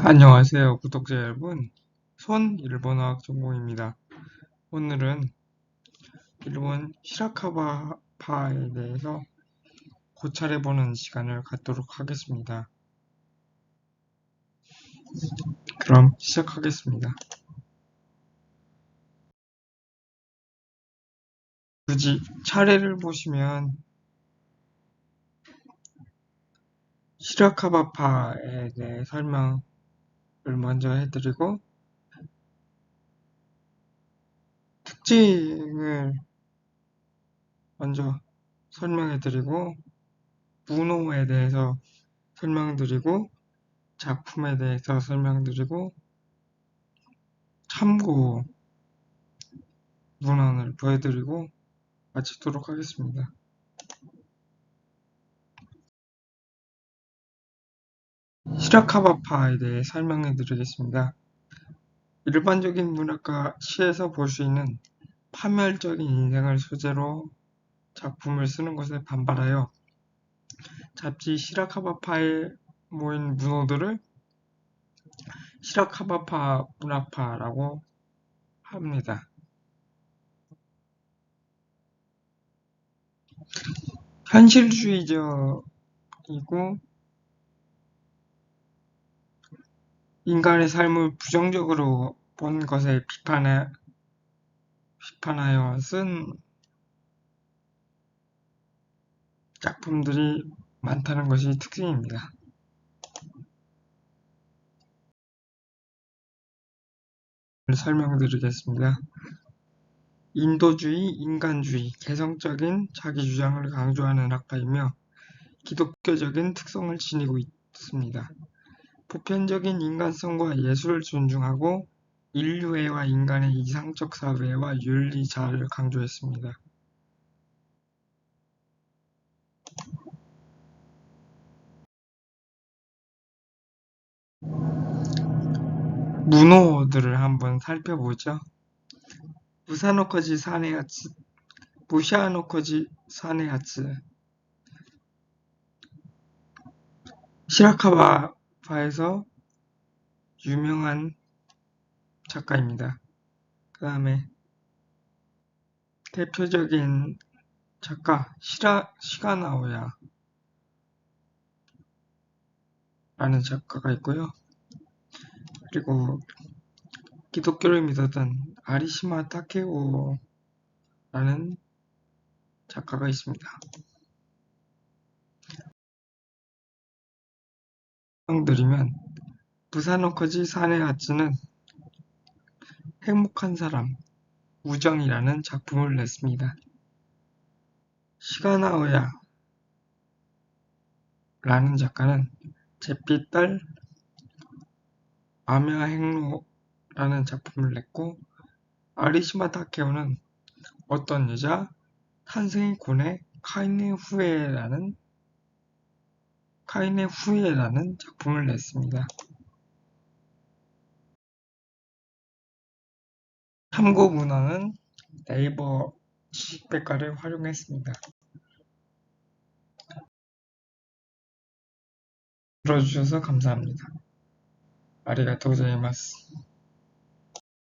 안녕하세요 구독자 여러분. 손 일본어학 전공입니다. 오늘은 일본 시라카바파에 대해서 고찰해보는 시간을 갖도록 하겠습니다. 그럼 시작하겠습니다. 굳이 차례를 보시면 시라카바파에 대해 설명 먼저 해드리고 특징을 먼저 설명해드리고 문호에 대해서 설명드리고 작품에 대해서 설명드리고 참고 문헌을 보여드리고 마치도록 하겠습니다. 시라카바파에 대해 설명해 드리겠습니다. 일반적인 문학과 시에서 볼 수 있는 파멸적인 인생을 소재로 작품을 쓰는 것에 반발하여 잡지 시라카바파에 모인 문호들을 시라카바파 문학파라고 합니다. 현실주의적이고 인간의 삶을 부정적으로 본 것에 비판해, 비판하여 쓴 작품들이 많다는 것이 특징입니다. 설명드리겠습니다. 인도주의, 인간주의, 개성적인 자기 주장을 강조하는 학파이며 기독교적인 특성을 지니고 있습니다. 보편적인 인간성과 예술을 존중하고 인류애와 인간의 이상적 사회와 윤리 자아를 강조했습니다. 문호들을 한번 살펴보죠. 무사노커지 사네야츠, 무샤노커지 사네야츠, 시라카 바 파에서 유명한 작가입니다. 그 다음에 대표적인 작가 시라 시가나오야 라는 작가가 있고요. 그리고 기독교를 믿었던 아리시마 타케오라는 작가가 있습니다. 설명드리면 부사노커지 사네아츠는 행복한 사람, 우정이라는 작품을 냈습니다. 시가나오야 라는 작가는 잿빛 딸 아메아 행로라는 작품을 냈고 아리시마 타케오는 어떤 여자 탄생의 고뇌 카이네 후에라는 카인의 후예라는 작품을 냈습니다. 참고 문헌은 네이버 지식백과를 활용했습니다. 들어주셔서 감사합니다. 아리가토 고자이마스.